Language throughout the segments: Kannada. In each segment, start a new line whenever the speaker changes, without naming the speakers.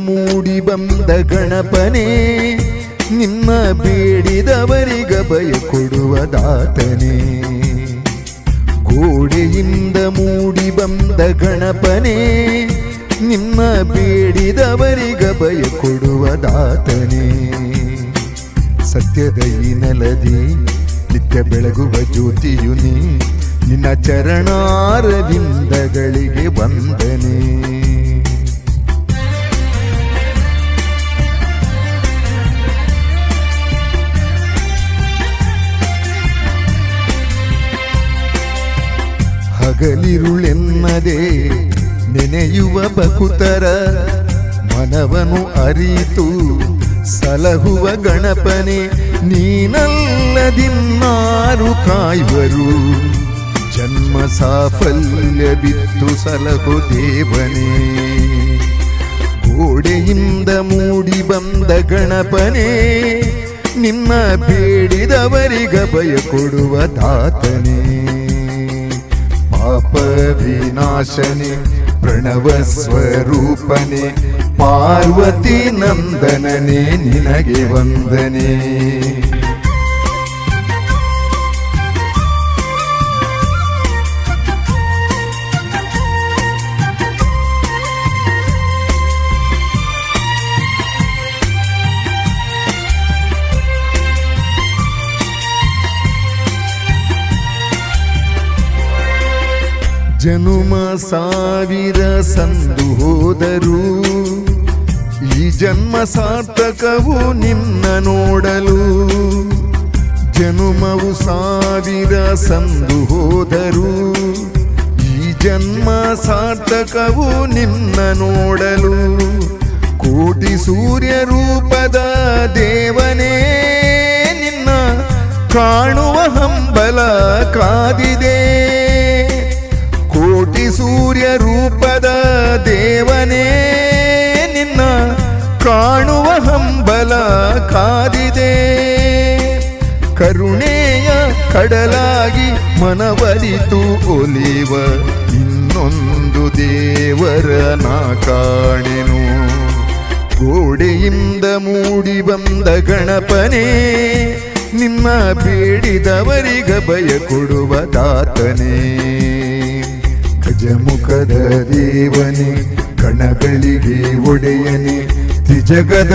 ಬಂದ ಗಣಪನೇ, ನಿಮ್ಮ ಬೇಡಿದವರಿಗ ಭಯ ಕೊಡುವ ದಾತನೇ. ಗೋಡೆಯಿಂದ ಮೂಡಿ ಬಂದ ಗಣಪನೇ, ನಿಮ್ಮ ಬೇಡಿದವರಿಗ ಭಯ ಕೊಡುವ ದಾತನೇ. ಸತ್ಯದ ಈ ನೆಲದಿ, ನಿತ್ಯ ಬೆಳಗುವ ಜ್ಯೋತಿಯು ನೀ, ನಿನ್ನ ಚರಣಾರವಿಂದಗಳಿಗೆ ವಂದನೆ. ಹಗಲಿರುಳೆನ್ನದೆ ನೆನೆಯುವ ಬಕುತರ ಮನವನು ಅರಿತು ಸಲಹುವ ಗಣಪನೆ ನೀನಲ್ಲದಿನ್ನಾರು ಕಾಯುವರು. ಜನ್ಮ ಸಾಫಲ್ಯ ಬಿತ್ತು ಸಲಹು ದೇವನೇ. ಗೋಡೆಯಿಂದ ಮೂಡಿ ಬಂದ ಗಣಪನೇ ನಿನ್ನ ಬೇಡಿದವರಿಗ ಭಯ ಕೊಡುವ ದಾತನೇ. പാപവിനാശനെ പ്രണവസ്വരൂപനെ പാർവതി നന്ദനനെ നിനകെ വന്ദനേ ಜನುಮ ಸಾವಿರ ಸಂದು ಹೋದರು. ಈ ಜನ್ಮ ಸಾರ್ಥಕವು ನಿನ್ನ ನೋಡಲು. ಜನುಮವು ಸಾವಿರ ಸಂದು ಹೋದರು. ಈ ಜನ್ಮ ಸಾರ್ಥಕವು ನಿನ್ನ ನೋಡಲು. ಕೋಟಿ ಸೂರ್ಯ ರೂಪದ ದೇವನೇ ನಿನ್ನ ಕಾಣುವ ಹಂಬಲ ಕಾದಿದೆ. ಸೂರ್ಯ ರೂಪದ ದೇವನೇ, ನಿನ್ನ ಕಾಣುವ ಹಂಬಲ ಕಾದಿದೆ. ಕರುಣೆಯ ಕಡಲಾಗಿ ಮನವರಿತು ಒಲಿವ ಇನ್ನೊಂದು ದೇವರ ನಾ ಕಾಣೆನು. ಗೋಡೆಯಿಂದ ಮೂಡಿ ಬಂದ ಗಣಪನೇ, ನಿಮ್ಮ ಬೇಡಿದವರಿಗ ಭಯ ಕೊಡುವ ದಾತನೇ. ಗಜಮುಖದ ದೇವನೇ ಕಣಗಳಿಗೆ ಒಡೆಯನೆ ತ್ರಿಜಗದ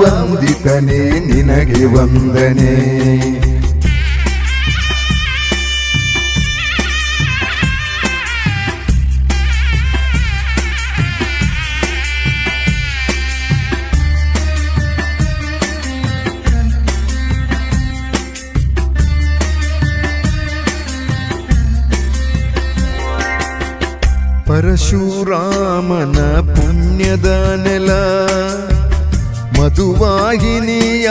ವಂದಿತನೇ ನಿನಗೆ ವಂದನೆ. ಪರಶುರಾಮನ ಪುಣ್ಯದ ನೆಲ ಮಧುವಾಹಿನಿಯ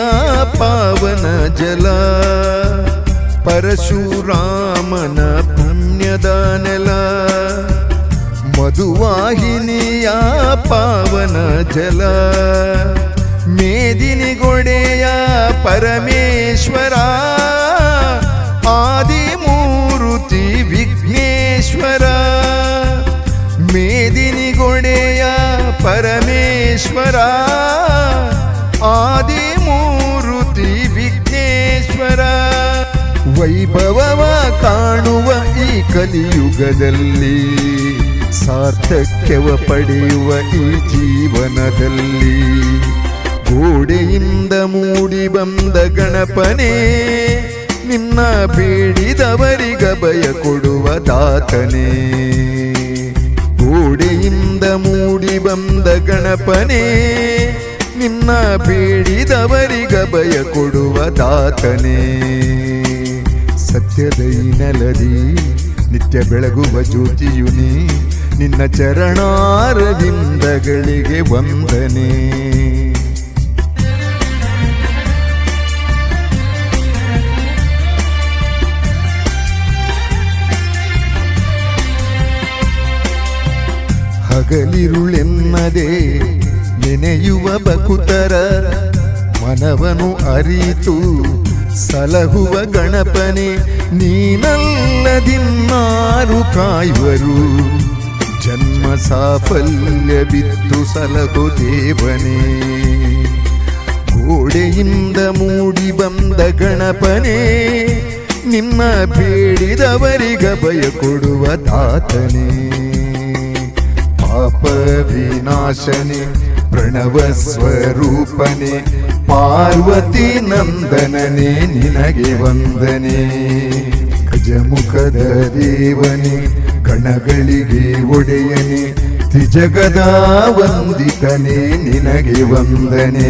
ಪಾವನ ಜಲ. ಪರಶುರಾಮನ ಪುಣ್ಯದ ನೆಲ ಮಧುವಾಹಿನಿಯ ಪಾವನ ಜಲ. ಮೇದಿನಿಗೊಡೆಯ ಪರಮೇಶ್ವರ, ಆದಿಮೂರುತಿ ವಿಘ್ನೇಶ್ವರ. ಮೇದಿನಿಗೊಡೆಯ ಪರಮೇಶ್ವರ ಆದಿಮೂರುತಿ ವಿಘ್ನೇಶ್ವರ ವೈಭವವ ಕಾಣುವ ಈ ಕಲಿಯುಗದಲ್ಲಿ, ಸಾರ್ಥಕ್ಯವ ಪಡೆಯುವ ಈ ಜೀವನದಲ್ಲಿ, ಗೋಡೆಯಿಂದ ಮೂಡಿ ಬಂದ ಗಣಪನೇ, ನಿನ್ನ ಬೇಡಿದವರಿಗ ಭಯ ಕೊಡುವ ದಾತನೇ. ಗೋಡೆಯಿಂದ ಮೂಡಿ ಬಂದ ಗಣಪನೇ, ನಿನ್ನ ಬೇಡಿದವರಿಗ ಭಯ ಕೊಡುವ ದಾತನೇ. ಸತ್ಯದ ನೆಲದಿ, ನಿತ್ಯ ಬೆಳಗುವ ಜ್ಯೋತಿಯು ನೀ, ನಿನ್ನ ಚರಣಾರದಿಂದಗಳಿಗೆ ವಂದನೆ. ಹಗಲಿರುಳೆನ್ನದೆ ನೆನೆಯುವ ಬಕುತರ ಮನವನು ಅರಿತು ಸಲಹುವ ಗಣಪನೆ ನೀನಲ್ಲದಿನ್ನಾರು ಕಾಯುವರು. ಜನ್ಮ ಸಾಫಲ್ಯ ಬಿತ್ತು ಸಲಹು ದೇವನೇ. ಗೋಡೆಯಿಂದ ಮೂಡಿ ಬಂದ ಗಣಪನೇ ನಿಮ್ಮ ಬೇಡಿದವರಿಗ ಭಯ ಕೊಡುವ ದಾತನೇ. ಪಾಪ ವಿನಾಶನೆ ಪ್ರಣವ ಸ್ವರೂಪನೆ, ಪಾರ್ವತಿ ನಂದನನೇ, ನಿನಗೆ ವಂದನೆ. ಗಜಮುಖದ ದೇವನೆ ಗಣಗಳಿಗೆ ಒಡೆಯನೆ, ತ್ರಿಜಗದ ವಂದಿತನೇ, ನಿನಗೆ ವಂದನೆ.